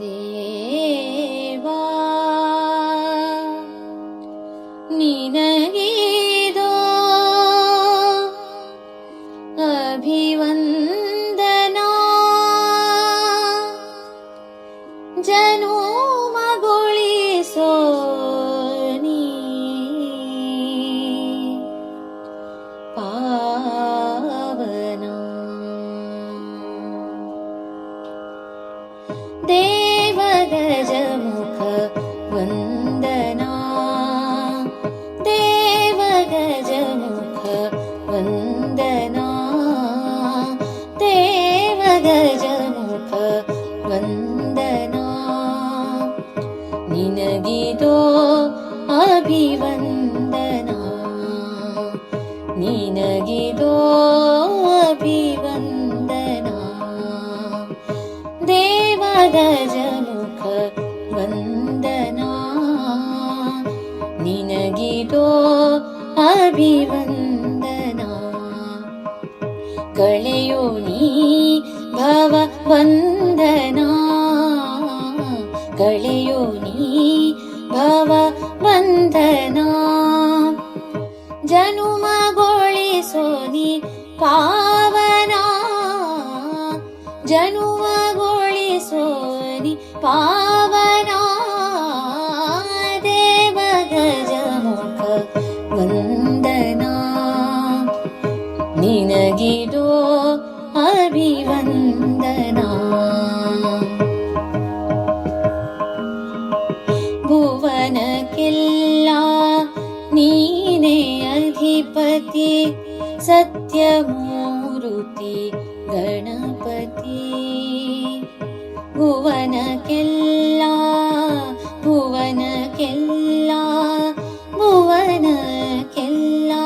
देवा निनगेदो अभिवन् वन्दना। निनगिदो अभिवन्दना। निनगिदो अभिवन्दना। देवगजमुख वन्दना। निनगिदो अभिवन्दना। कळयो भव बन्धना जनुमगोलेशोरि पावना। जनुमगोलेशोरि पावना अधिपति सत्यमूरुति गणपति। भुवन केल्ला भुवन केल्ला भुवन केल्ला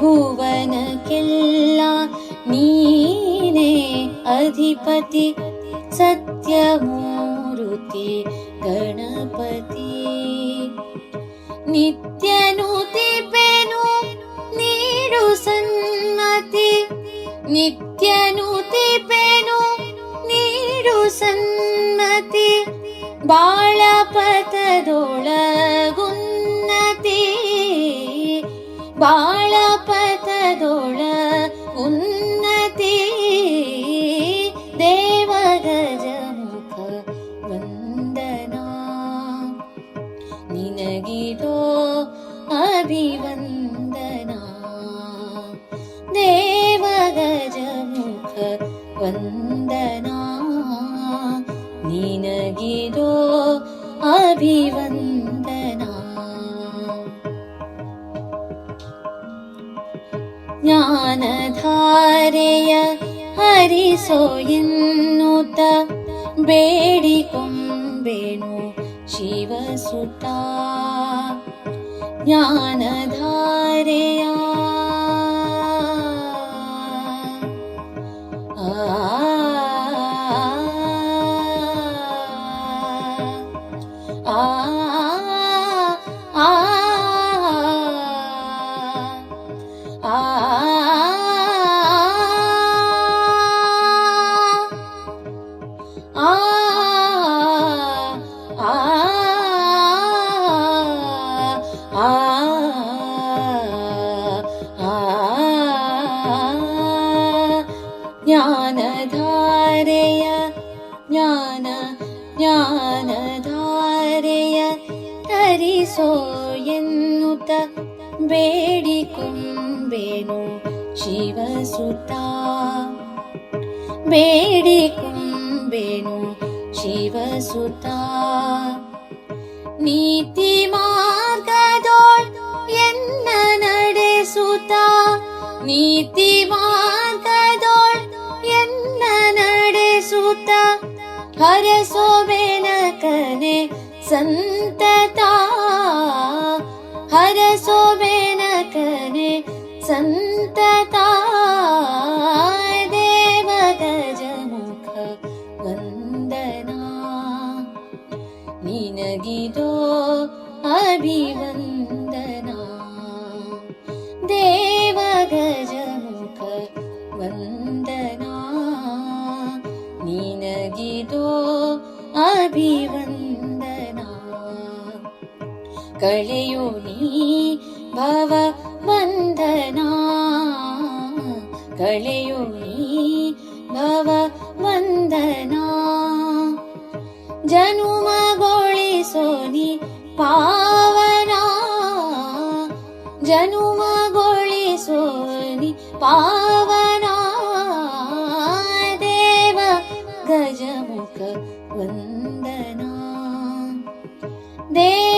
भुवन केल्ला नीने अधिपति सत्य मूरुति गणपति। ಸನ್ಮತಿ ನಿತ್ಯನುತಿಪೆನು ನೀಡು ಸನ್ಮತಿ ಬಾಳಪಥದೊಳಗುನ್ನತಿ ಬಾಳಪಥದೊಳ ಉನ್ನತಿ ದೇವಗಜಮುಖ ವಂದನಾ ನಿನಗಿದೋ ಅಭಿವಂದನಾ ದೇವಗಜಮುಖ ವಂದನಾ ನಿನಗಿದೋ न्दना देवगजमुखवन्दना नीनगिरो अभिवन्दना ज्ञानधारय हरिसोयिन्नुत बेडिकुम्बेणु शिवसुता ಆ ಆ ಜ್ಞಾನಧಾರೆಯ ಜ್ಞಾನ ಜ್ಞಾನಧಾರೆಯ ಹರಿಸೋ ಎನ್ನುತ್ತ ಬೇಡಿಕೊಂಬೆನು ಶಿವಸುತ ಬೇಡಿಕೊಂಬೆನು ಶಿವಸುತ ನೀತಿ हर सोबेन करे सन्तता हर सोबेन करे सन्त कलयो भव वन्दना। कलयो भव वन्दना। जनुम गोळिसोनि पावना। जनुम गोळिसोनि पावना। देव गजमुख वन्दना। देव